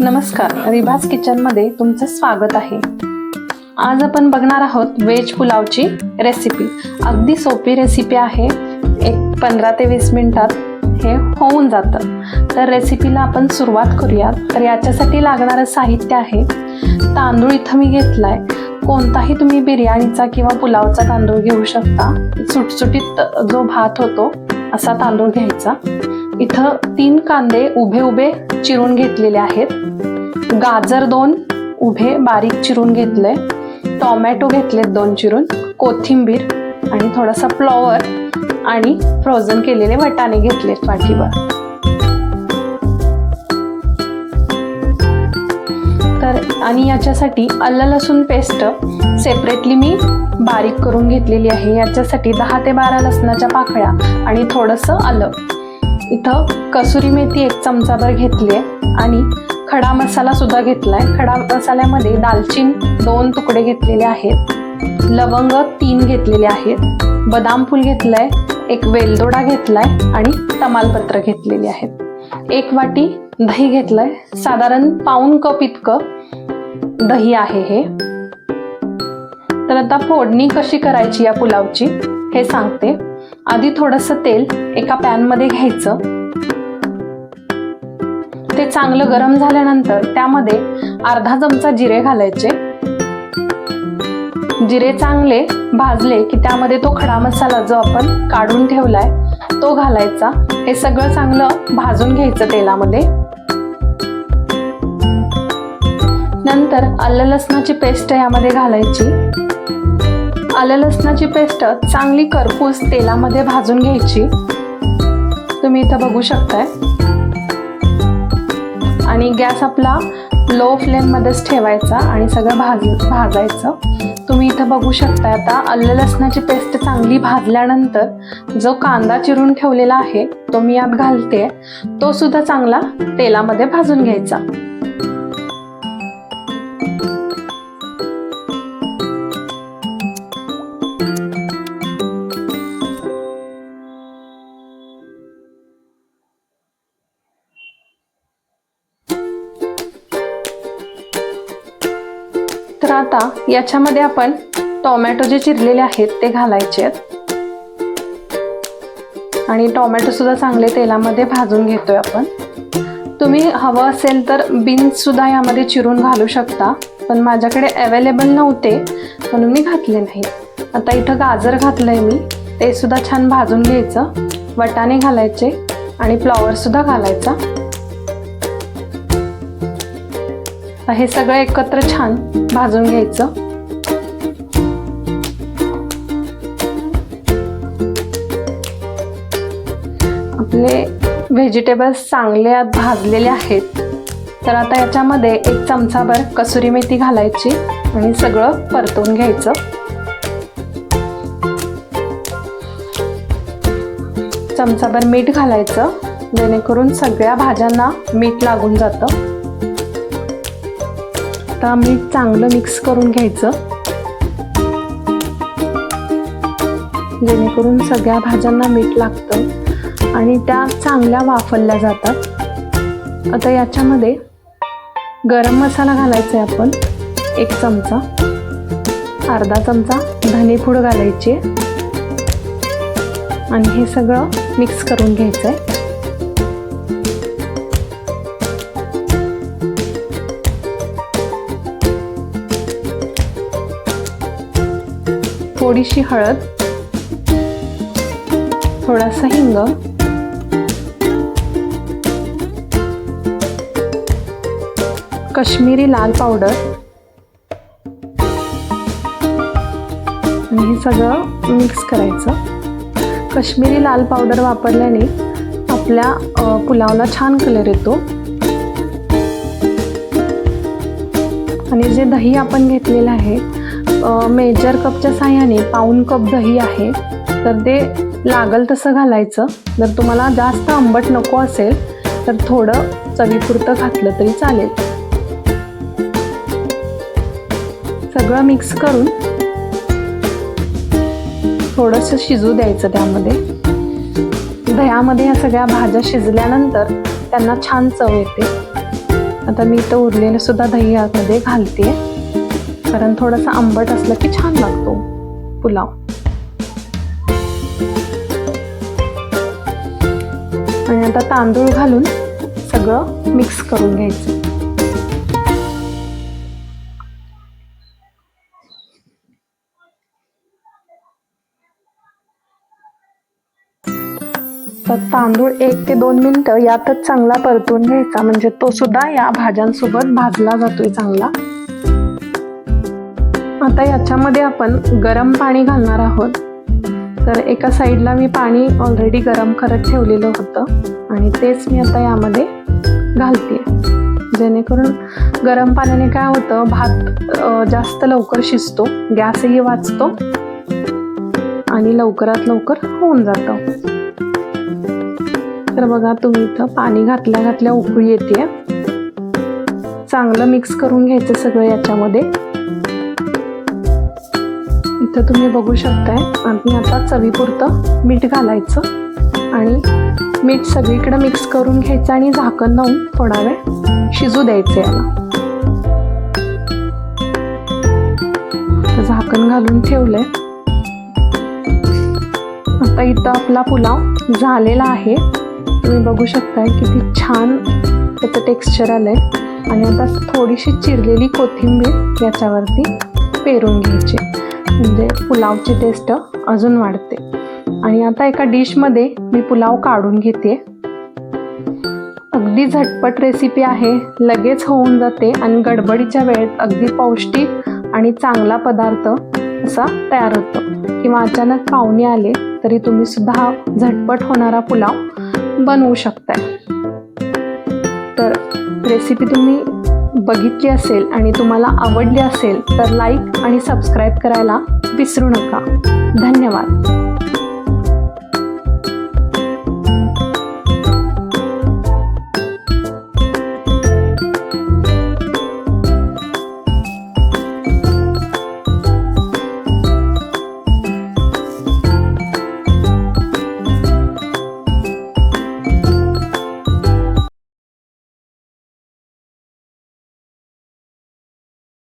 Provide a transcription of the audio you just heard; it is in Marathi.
नमस्कार रिभास किचनमध्ये तुमचं स्वागत आहे. आज आपण बघणार आहोत व्हेज पुलावची रेसिपी अगदी सोपी रेसिपी आहे. एक पंधरा ते वीस मिनटात हे होऊन जातं. तर रेसिपीला आपण सुरुवात करूयात. तर याच्यासाठी लागणारं साहित्य आहे. तांदूळ इथं मी घेतलाय. कोणताही तुम्ही बिर्याणीचा किंवा पुलावचा तांदूळ घेऊ शकता. सुटसुटीत जो भात होतो असा तांदूळ घ्यायचा. इथं तीन कांदे उभे उभे चिरून घेतलेले आहेत. गाजर दोन उभे बारीक चिरून घेतले. टोमॅटो घेतलेत दोन चिरून कोथिंबीर आणि थोडासा फ्लॉवर आणि फ्रोझन केलेले वटाणे घेतलेत पाठीवर. तर आणि याच्यासाठी आलं लसूण पेस्ट सेपरेटली मी बारीक करून घेतलेली आहे. याच्यासाठी दहा ते बारा लसणाच्या पाकळ्या आणि थोडंसं आलं इथं कसुरी मेथी एक चमचाभर घेतली आहे आणि खडा मसाला सुद्धा घेतलाय. खडा मसाल्यामध्ये दालचीन दोन तुकडे घेतलेले आहेत. लवंग तीन घेतलेले आहेत. बदाम फूल घेतलंय. एक वेलदोडा घेतलाय आणि तमालपत्र घेतलेली आहेत. एक वाटी दही घेतलंय. साधारण पाऊन कप इतकं दही आहे हे. तर आता फोडणी कशी करायची या पुलावची हे सांगते. आधी थोडंसं तेल एका पॅनमध्ये घ्यायचं. ते चांगलं गरम झाल्यानंतर त्यामध्ये अर्धा चमचा जिरे घालायचे. जिरे चांगले भाजले की त्यामध्ये तो खडा मसाला जो आपण काढून ठेवलाय तो घालायचा. हे सगळं चांगलं भाजून घ्यायचं तेलामध्ये. नंतर आलं लसणाची पेस्ट यामध्ये घालायची. आलं लसणाची पेस्ट चांगली करपूस तेलामध्ये भाजून घ्यायची. तुम्ही इथं बघू शकताय. आणि गॅस आपला लो फ्लेममध्येच ठेवायचा आणि सगळं भाज भाजायचं. तुम्ही इथं बघू शकता आता आलं लसणाची पेस्ट चांगली भाजल्यानंतर जो कांदा चिरून ठेवलेला आहे तो मी यात घालते. तो सुद्धा चांगला तेलामध्ये भाजून घ्यायचा. आता याच्यामध्ये आपण टोमॅटो जे चिरलेले आहेत ते घालायचे आहेत. आणि टोमॅटो सुद्धा चांगले तेलामध्ये भाजून घेतोय आपण. तुम्ही हवं असेल तर बीन्स सुद्धा यामध्ये चिरून घालू शकता पण माझ्याकडे अवेलेबल नव्हते म्हणून मी घातले नाही. आता इथं गाजर घातलंय मी ते सुद्धा छान भाजून घ्यायचं. वटाणे घालायचे आणि फ्लॉवर सुद्धा घालायचा. हे सगळं एकत्र छान भाजून घ्यायचं. आपले व्हेजिटेबल्स चांगले आत भाजलेले आहेत. तर आता याच्यामध्ये एक चमचाभर कसुरी मेथी घालायची आणि सगळं परतून घ्यायचं. चमचाभर मीठ घालायचं. जेणेकरून सगळ्या भाज्यांना मीठ लागून जातं. आता मीठ चांगलं मिक्स करून घ्यायचं. जेणेकरून सगळ्या भाज्यांना मीठ लागतं आणि त्या चांगल्या वाफरल्या जातात. आता याच्यामध्ये गरम मसाला घालायचा आहे आपण. एक चमचा. अर्धा चमचा धनेपूड घालायची. आणि हे सगळं मिक्स करून घ्यायचं आहे थोडीशी हळद थोडासा हिंग कश्मीरी लाल पावडर आणि हे सगळं मिक्स करायचं. कश्मीरी लाल पावडर वापरल्याने आपल्या पुलावला छान कलर येतो. आणि जे दही आपण घेतलेलं आहे मेजर कपच्या साह्याने पाऊन कप दही आहे. तर ते लागल तसं घालायचं. जर तुम्हाला जास्त आंबट नको असेल तर थोडं चवीपुरतं घातलं तरी चालेल. सगळं मिक्स करून थोडंसं शिजू द्यायचं त्यामध्ये. दह्यामध्ये ह्या सगळ्या भाज्या शिजल्यानंतर त्यांना छान चव येते. आता मी इथं उरलेलं सुद्धा दही यामध्ये घालते. कारण थोडासा आंबट असलं की छान लागतो. पुलाव. आणि आता तांदूळ घालून सगळं मिक्स करून घ्यायचं. तर तांदूळ एक ते दोन मिनिटं यातच चांगला परतून घ्यायचा. म्हणजे तो सुद्धा या भाज्यांसोबत भाजला जातोय चांगला. आता याच्यामध्ये आपण गरम पाणी घालणार आहोत. तर एका साईडला मी पाणी ऑलरेडी गरम करत ठेवलेलं होतं आणि तेच मी आता यामध्ये घालते जेणेकरून गरम पाण्याने काय होतं भात जास्त लवकर शिजतो गॅसही वाचतो आणि लवकरात लवकर होऊन जातं. तर बघा तुम्ही इथं पाणी घातल्या घातल्या उकळी येते चांगलं मिक्स करून घ्यायचं सगळं याच्यामध्ये. इथं तुम्ही बघू शकताय आणि आता चवीपुरतं मीठ घालायचं आणि मीठ सगळीकडे मिक्स करून घ्यायचं आणि झाकण लावून थोडा वेळ शिजू द्यायचं याला. झाकण घालून ठेवलंय. आता इथं आपला पुलाव झालेला आहे. तुम्ही बघू शकताय किती छान त्याचं टेक्स्चर आलंय. आणि आता थोडीशी चिरलेली कोथिंबीर याच्यावरती पेरून घ्यायची. म्हणजे पुलावची टेस्ट अजून वाढते. आणि आता एका डिशमध्ये मी पुलाव काढून घेते. अगदी झटपट रेसिपी आहे लगेच होऊन जाते आणि गडबडीच्या वेळेत अगदी पौष्टिक आणि चांगला पदार्थ असा तयार होतो. किंवा अचानक पाहुणे आले तरी तुम्ही सुद्धा हा झटपट होणारा पुलाव बनवू शकताय. तर रेसिपी तुम्ही बघितली असेल आणि तुम्हाला आवडली असेल तर लाईक आणि सबस्क्राईब करायला विसरू नका. धन्यवाद.